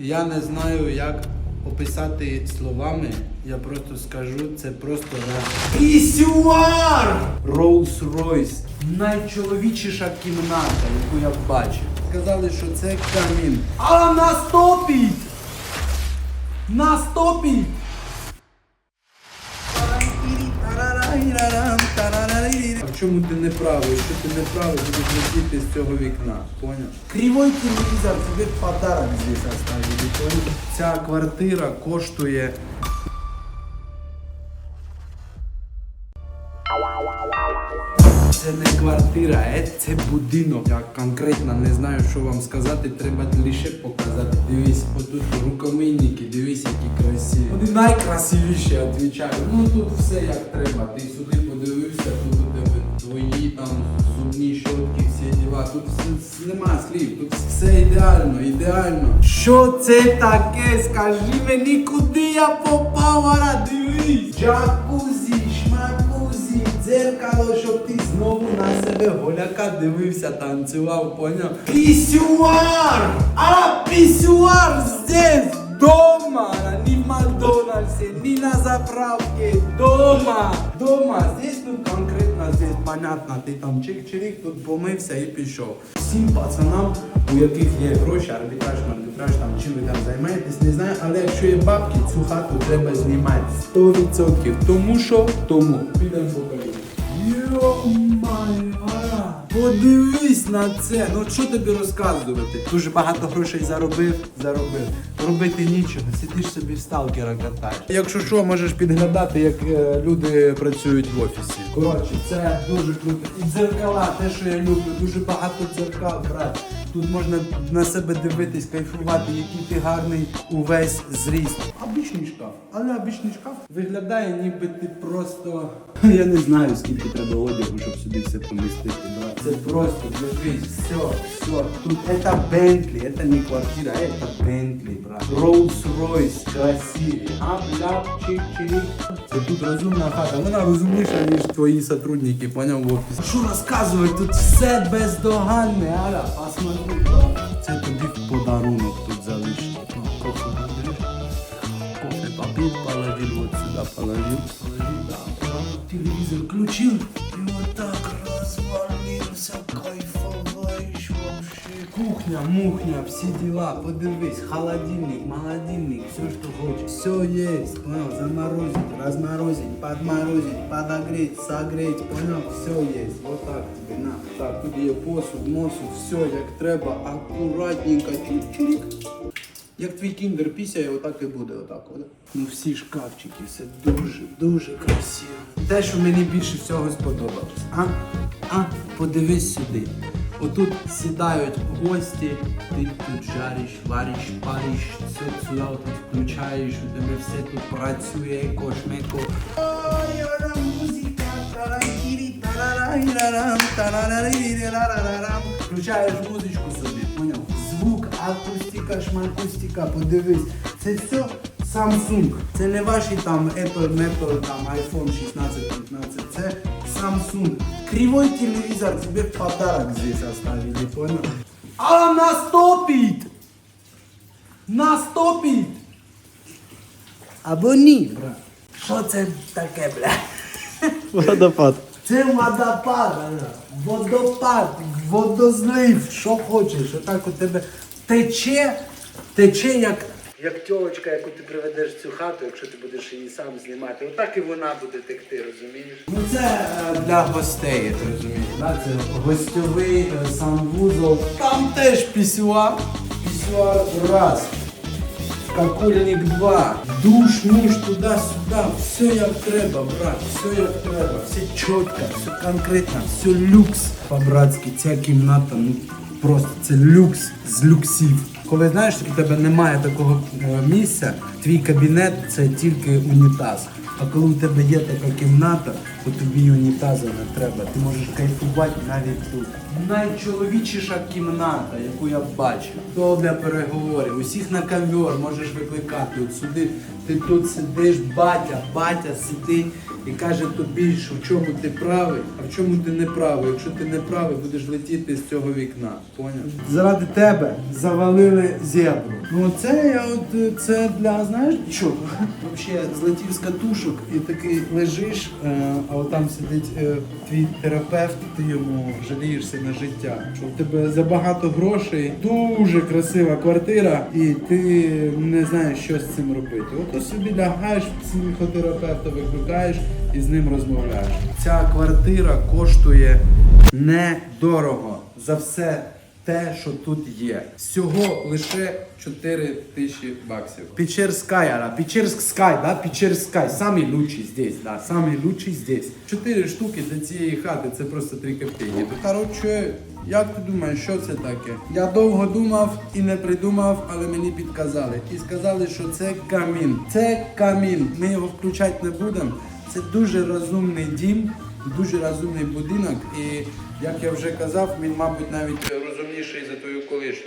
Я не знаю, як описати словами. Я просто скажу, це просто на Пісюар! Rolls-Royce. Найчоловічіша кімната, яку я бачив. Сказали, що це камін. А настопіть! Настопіть! На в чому ти не правий? Якщо ти не правий, будеш летіти з цього вікна. Поняв? Кривой телевізор тобі подарок здесь оставили. Поняв? Ця квартира коштує. Це не квартира, е, це будинок. Я конкретно не знаю, що вам сказати, треба лише показати. Дивись, отут рукомийники, дивись, які красиві. Вони найкрасивіші, відповідаю. Ну тут все як треба. Ти сюди діла. Тут все, нема слів, тут все ідеально, ідеально. Що це таке? Скажи мені, куди я попав, ара, дивись. Джакузі, шмакузі, дзеркало, щоб ти знову на себе голяка дивився, танцював, поняв? Пісюар! А пісюар здесь! Дома, Макдональдсе, не на заправке, дома, дома. Здесь тут конкретно, здесь понятно, ти там чик-чирик, тут помився і пішов. Всім пацанам, у яких є гроші, арбітраж, арбітраж, там чим ви там займаєтесь, не знаю, але якщо є бабки, цю хату треба знімати 100%. Тому що, тому. Підемо по коліну. Йо-моє, Подивись на це. Ну що тобі розказувати? Дуже багато грошей заробив, заробив. Робити нічого, сидиш собі в сталкера катаєш. Якщо що, можеш підглядати, як е, люди працюють в офісі. Коротше, це дуже круто. І дзеркала, те, що я люблю, дуже багато дзеркал, брат. Тут можна на себе дивитись, кайфувати, який ти гарний увесь зріст. Обичний шкаф. Але обичний шкаф виглядає, ніби ти просто. Я не знаю, скільки треба одягу, щоб сюди все помістити. брат. Це просто дивись, все, все. Тут это Бентлі, это не квартира, это Бентлі, брат. Rolls-Royce, красиві. А бля, чик чирик Це тут розумна хата. Вона розумніша, ніж твої сотрудники, поняв в офісі. Що розказувати? Тут все бездоганне, аля, посмотри. Це тобі в подарунок тут залишити. Кофе будеш? Кофе попил, положил вот сюда, положил, положил, да. Телевизор включил и Кухня, мухня, все дела, подивись, холодильник, молодильник, все, что хочешь. Все есть, понял, заморозить, разморозить, подморозить, подогреть, согреть, понял, все есть. Вот так тебе, на. Так, тут є посуд, мосуд, все як треба, акуратненько, чик-чирик. Як твій кіндер пісяє, отак і буде, отак. От. Ну всі шкафчики, все дуже, дуже красиво. Те, що мені більше всього сподобалось. А? А? Подивись сюди. Отут сідають гості, ти тут жариш, вариш, париш, все сюди отут включаєш, у тебе все тут працює, кошмеко. Включаєш музичку собі, поняв? Звук, акустика, шмакустика, подивись. Це все Samsung. Це не ваші там Apple, Apple, там iPhone 16, 15. Це Samsung. Кривой телевизор тебе в подарок здесь оставили, понял? А настопить! Настопить! Або ні, брат. Що це таке, бля? Водопад. Це водопад, водопад, водозлив, що хочеш. Отак у тебе тече, тече як. Як тьолочка, яку ти приведеш в цю хату, якщо ти будеш її сам знімати, отак і вона буде текти, розумієш? Ну це е, для гостей, ти розумієш, да? це гостьовий е, санвузол. Там теж пісюар. Пісюар раз. Какульник 2. Душ, муж, туди-сюди. Все як треба, брат. Все як треба. Все чітко, все конкретно, все люкс. По-братськи, ця кімната, ну просто це люкс з люксів. Коли знаєш, у тебе немає такого е, місця, твій кабінет це тільки унітаз. А коли у тебе є така кімната, то тобі унітазу не треба. Ти можеш кайфувати навіть тут. Найчоловічіша кімната, яку я бачив. То для переговорів. Усіх на ковер можеш викликати. От сюди ти тут сидиш, батя, батя сидить і каже тобі, що в чому ти правий, а в чому ти не правий. Якщо ти не правий, будеш летіти з цього вікна. Поняв? Заради тебе завалили зебру. Ну це я от це для знаєш що? Взагалі злетів з катушок і такий лежиш, е, а там сидить е, твій терапевт, ти йому жалієшся на життя. Що в тебе забагато грошей, дуже красива квартира, і ти не знаєш, що з цим робити. Ото собі лягаєш, психотерапевта викликаєш і з ним розмовляєш. Ця квартира коштує недорого за все те, що тут є. Всього лише 4 тисячі баксів. Печерская, да, Печерская, да, Печерская, самый лучший здесь, да, самый лучший здесь. 4 штуки для цієї хати, це просто 3 копійки. Коротше, як ти думаєш, що це таке? Я довго думав і не придумав, але мені підказали. І сказали, що це камін. Це камін. Ми його включати не будемо. Це дуже розумний дім, дуже розумний будинок. І як я вже казав, він, мабуть, навіть розумніший за твою колишню.